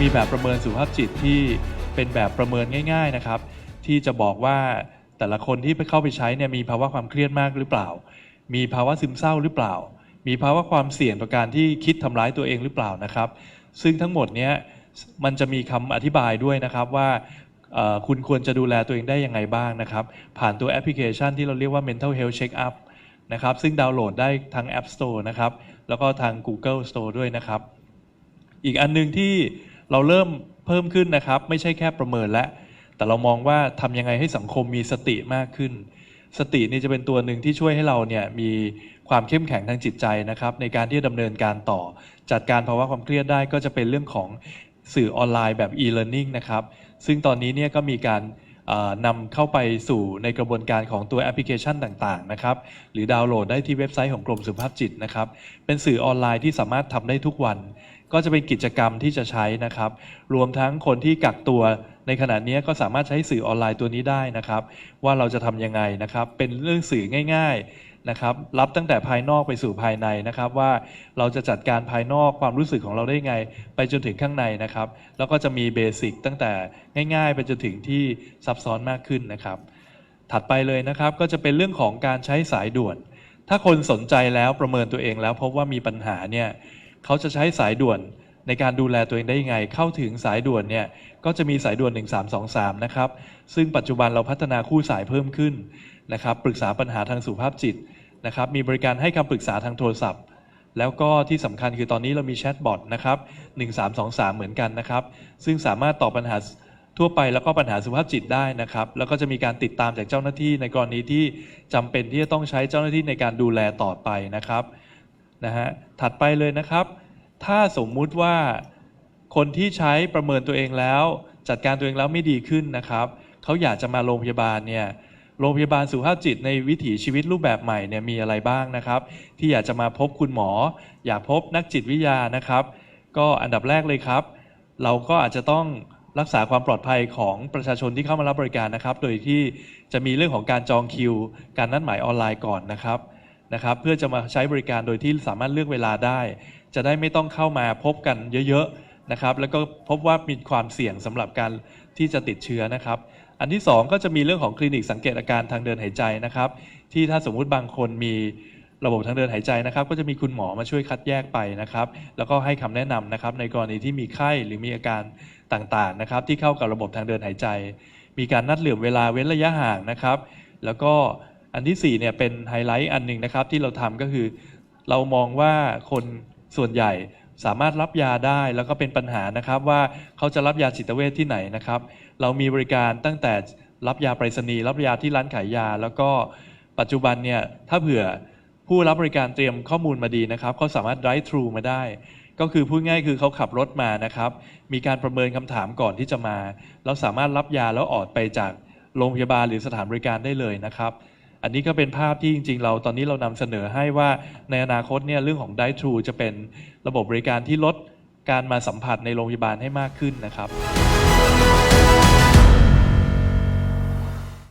มีแบบประเมินสุขภาพจิตที่เป็นแบบประเมินง่าย ๆนะครับ ที่จะบอกว่าแต่ละคนที่ไปเข้าไปใช้เนี่ยมีภาวะความเครียดมากหรือเปล่า มีภาวะซึมเศร้าหรือเปล่า มีภาวะความเสี่ยงต่อการที่คิดทำร้ายตัวเองหรือเปล่านะครับ ซึ่งทั้งหมดเนี้ยมันจะมีคำอธิบายด้วยนะครับว่าคุณควรจะดูแลตัวเองได้ยังไงบ้างนะครับ ผ่านตัวแอปพลิเคชันที่เราเรียกว่า mental health check up นะครับ ซึ่งดาวน์โหลดได้ทาง App Store นะครับ แล้วก็ทาง Google Store ด้วยนะครับ อีกอันหนึงที่ เราเริ่มเพิ่มขึ้นนะครับ ไม่ใช่แค่ประเมินแล้วแต่เรามองว่าทำยังไงให้สังคมมีสติมากขึ้น สตินี่จะเป็นตัวหนึ่งที่ช่วยให้เราเนี่ยมีความเข้มแข็งทางจิตใจนะครับ ในการที่จะดำเนินการต่อ จัดการภาวะความเครียดได้ก็จะเป็นเรื่องของสื่อออนไลน์แบบ e-learning นะครับ ซึ่งตอนนี้เนี่ยก็มีการนำเข้าไปสู่ในกระบวนการของตัวแอปพลิเคชันต่างๆนะครับหรือดาวน์โหลดได้ที่เว็บไซต์ของกรมสุขภาพจิตนะครับ เป็นสื่อออนไลน์ที่สามารถทำได้ทุกวัน ก็จะเป็นกิจกรรมที่จะใช้นะครับ รวมทั้งคนที่กักตัวในขณะนี้ก็สามารถใช้สื่อออนไลน์ตัวนี้ได้นะครับ ว่าเราจะทำยังไงนะครับ เป็นเรื่องสื่อง่าย ๆนะครับ รับตั้งแต่ภายนอกไปสู่ภายในนะครับ ว่าเราจะจัดการภายนอกความรู้สึกของเราได้ไง ไปจนถึงข้างในนะครับ แล้วก็จะมีเบสิกตั้งแต่ง่าย ๆ ไปจนถึงที่ซับซ้อนมากขึ้นนะครับ ถัดไปเลยนะครับก็จะเป็นเรื่องของการใช้สายด่วน ถ้าคนสนใจแล้วประเมินตัวเองแล้วพบว่ามีปัญหาเนี่ย เขาจะใช้สายด่วนในการดูแลตัวเองได้ยังไง เข้าถึงสายด่วนเนี่ยก็จะมีสายด่วน 1323 นะครับ ซึ่งปัจจุบันเราพัฒนาคู่สายเพิ่มขึ้นนะครับ ปรึกษาปัญหาทางสุขภาพจิตนะครับ มีบริการให้คำปรึกษาทางโทรศัพท์ แล้วก็ที่สำคัญคือตอนนี้เรามีแชทบอทนะครับ 1323 เหมือนกันนะครับ ซึ่งสามารถตอบปัญหาทั่วไปแล้วก็ปัญหาสุขภาพจิตได้นะครับ แล้วก็จะมีการติดตามจากเจ้าหน้าที่ในกรณีที่จำเป็นที่จะต้องใช้เจ้าหน้าที่ในการดูแลต่อไปนะครับ นะฮะถัดไปเลยนะครับ ถ้าสมมุติว่าคนที่ใช้ประเมินตัวเองแล้ว จัดการตัวเองแล้วไม่ดีขึ้นนะครับเขาอยากจะมาโรงพยาบาลเนี่ยโรงพยาบาลสุขภาพจิตในวิถีชีวิตรูปแบบใหม่เนี่ยมีอะไรบ้างนะครับ ที่อยากจะมาพบคุณหมอ อยากพบนักจิตวิทยานะครับ ก็อันดับแรกเลยครับ เราก็อาจจะต้องรักษาความปลอดภัยของประชาชนที่เข้ามารับบริการนะครับ โดยที่จะมีเรื่องของการจองคิว การนัดหมายออนไลน์ก่อนนะครับ นะครับเพื่อจะมาใช้บริการโดยที่สามารถเลือกเวลาได้ จะได้ไม่ต้องเข้ามาพบกันเยอะๆนะครับ แล้วก็พบว่ามีความเสี่ยงสำหรับการที่จะติดเชื้อนะครับ อันที่สองก็จะมีเรื่องของคลินิกสังเกตอาการทางเดินหายใจนะครับ ที่ถ้าสมมุติบางคนมีระบบทางเดินหายใจนะครับ ก็จะมีคุณหมอมาช่วยคัดแยกไปนะครับ แล้วก็ให้คำแนะนำนะครับ ในกรณีที่มีไข้หรือมีอาการต่างๆนะครับ ที่เข้ากับระบบทางเดินหายใจ มีการนัดเหลื่อมเวลาเว้นระยะห่างนะครับ แล้วก็ อันที่สี่เนี่ยเป็นไฮไลท์อันหนึ่งนะครับที่เราทำก็คือ เรามองว่าคนส่วนใหญ่สามารถรับยาได้แล้วก็เป็นปัญหานะครับว่าเขาจะรับยาจิตเวชที่ไหนนะครับ เรามีบริการตั้งแต่รับยาไปรษณีย์รับยาที่ร้านขายยา แล้วก็ปัจจุบันเนี่ยถ้าเผื่อผู้รับบริการเตรียมข้อมูลมาดีนะครับเขาสามารถ drive thru มาได้ ก็คือพูดง่ายคือเขาขับรถมานะครับ มีการประเมินคำถามก่อนที่จะมา แล้วสามารถรับยาแล้วออกไปจากโรงพยาบาลหรือสถานบริการได้เลยนะครับ อันนี้ก็เป็นภาพที่จริง ๆ เราตอนนี้เรานำเสนอให้ว่าในอนาคตเนี่ยเรื่องของ Drive Thru จะเป็นระบบบริการที่ลดการมาสัมผัสในโรงพยาบาลให้มากขึ้นนะครับ